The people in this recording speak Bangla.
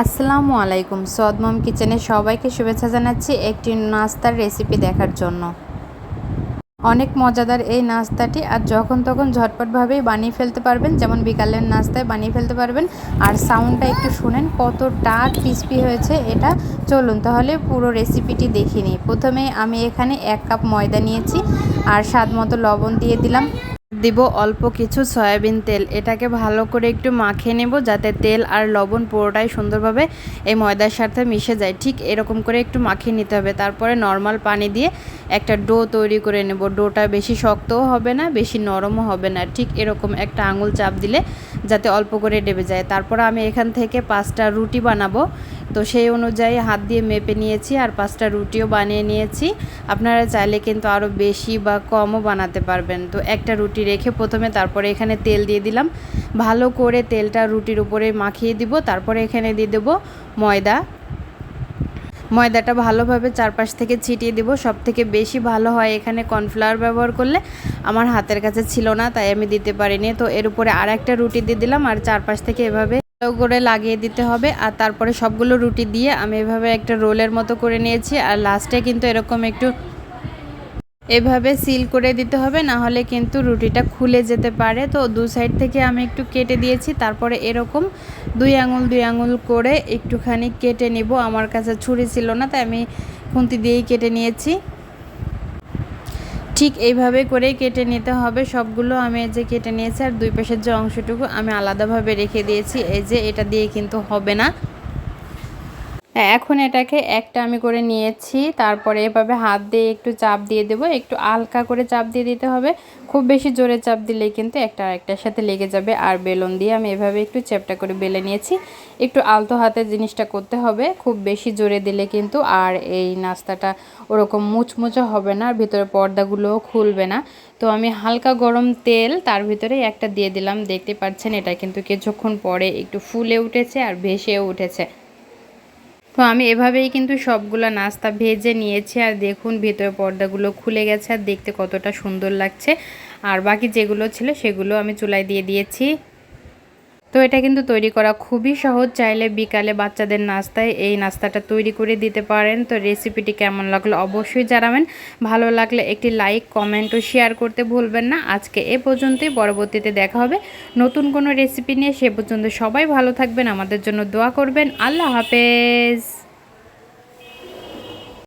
আসসালামু আলাইকুম। সদমম কিচেনে সবাইকে শুভেচ্ছা জানাচ্ছি একটি নাস্তার রেসিপি দেখার জন্য। অনেক মজাদার এই নাস্তাটি আর যখন তখন ঝটপটভাবেই বানিয়ে ফেলতে পারবেন, যেমন বিকালের নাস্তায় বানিয়ে ফেলতে পারবেন। আর সাউন্ডটা একটু শুনেন, কতটা ক্রিস্পি হয়েছে এটা। চলুন তাহলে পুরো রেসিপিটি দেখিনি প্রথমে আমি এখানে এক কাপ ময়দা নিয়েছি, আর স্বাদ মতো লবণ দিয়ে দিলাম। দিব অল্প কিছু সয়াবিন তেল। এটাকে ভালো করে একটু মাখিয়ে নেব যাতে তেল আর লবণ পুরোটাই সুন্দরভাবে এই ময়দার সাথে মিশে যায়। ঠিক এরকম করে একটু মাখিয়ে নিতে হবে। তারপরে নর্মাল পানি দিয়ে একটা ডো তৈরি করে নেব। ডোটা বেশি শক্তও হবে না, বেশি নরমও হবে না। ঠিক এরকম একটা আঙুল চাপ দিলে যাতে অল্প করে ডেবে যায়। তারপর আমি এখান থেকে পাঁচটা রুটি বানাবো। তো সেই অনুযায়ী হাত দিয়ে মেপে নিয়েছি আর পাঁচটা রুটিও বানিয়ে নিয়েছি। আপনারা চাইলে কিন্তু আরও বেশি বা কমও বানাতে পারবেন। তো একটা রুটি রেখে প্রথমে তারপরে এখানে তেল দিয়ে দিলাম। ভালো করে তেলটা রুটির উপরে মাখিয়ে দিব। তারপরে এখানে দিয়ে দেবো ময়দা। ময়দাটা ভালোভাবে চারপাশ থেকে ছিটিয়ে দিব। সব থেকে বেশি ভালো হয় এখানে কর্নফ্লাওয়ার ব্যবহার করলে। আমার হাতের কাছে ছিল না, তাই আমি দিতে পারিনি। তো এর উপরে আর একটা রুটি দিয়ে দিলাম। আর চারপাশ থেকে এভাবে করে লাগিয়ে দিতে হবে আর তারপরে সবগুলো রুটি দিয়ে আমি এভাবে একটা রোলের মতো করে নিয়েছি আর লাস্টে কিন্তু এরকম একটু এভাবে সিল করে দিতে হবে, না হলে কিন্তু রুটিটা খুলে যেতে পারে। তো দু সাইড থেকে আমি একটু কেটে দিয়েছি, তারপরে এরকম দুই আঙুল দুই আঙুল করে একটুখানি কেটে নিব। আমার কাছে ছুরি ছিল না, তাই আমি খুন্তি দিয়েই কেটে নিয়েছি। ঠিক এইভাবে করে কেটে নিতে হবে। সবগুলো আমি এই যে কেটে নিয়েছি, আর দুই পাশের যে অংশটুকু আমি আলাদাভাবে রেখে দিয়েছি। এই যে এটা দিয়ে কিন্তু হবে না। এখন এটাকে একটা আমি করে নিয়েছি। তারপরে এভাবে হাত দিয়ে একটু চাপ দিয়ে দেবো। একটু হালকা করে চাপ দিয়ে দিতে হবে। খুব বেশি জোরে চাপ দিলে কিন্তু একটা আরেকটার সাথে লেগে যাবে। আর বেলুন দিয়ে আমি এভাবে একটু চ্যাপটা করে বেলে নিয়েছি। একটু আলতো হাতে জিনিসটা করতে হবে। খুব বেশি জোরে দিলে কিন্তু আর এই নাস্তাটা ওরকম মুচমুচে হবে না। আর ভিতরে পর্দাগুলোও খুলবে না। তো আমি হালকা গরম তেল তার ভিতরে একটা দিয়ে দিলাম। দেখতে পাচ্ছেন, এটা কিন্তু কিছুক্ষণ পরে একটু ফুলে উঠেছে আর ভেসেও উঠেছে। তো আমি এভাবেই কিন্তু সবগুলো নাস্তা ভেজে নিয়েছি, আর দেখুন ভেতরে পর্দাগুলো খুলে গেছে, আর দেখতে কতটা সুন্দর লাগছে। আর বাকি যেগুলো ছিল সেগুলো আমি চুলায় দিয়ে দিয়েছি। তো এটা কিন্তু তৈরি করা খুবই সহজ। চাইলে বিকালে বাচ্চাদের নাস্তায় এই নাস্তাটা তৈরি করে দিতে পারেন। তো রেসিপিটি কেমন লাগল অবশ্যই জানাবেন। ভালো লাগলে একটি লাইক কমেন্ট ও শেয়ার করতে ভুলবেন না। আজকে এ পর্যন্তই। পরবর্তীতে দেখা হবে নতুন কোনো রেসিপি নিয়ে। সে পর্যন্ত সবাই ভালো থাকবেন। আমাদের জন্য দোয়া করবেন। আল্লাহ হাফেজ।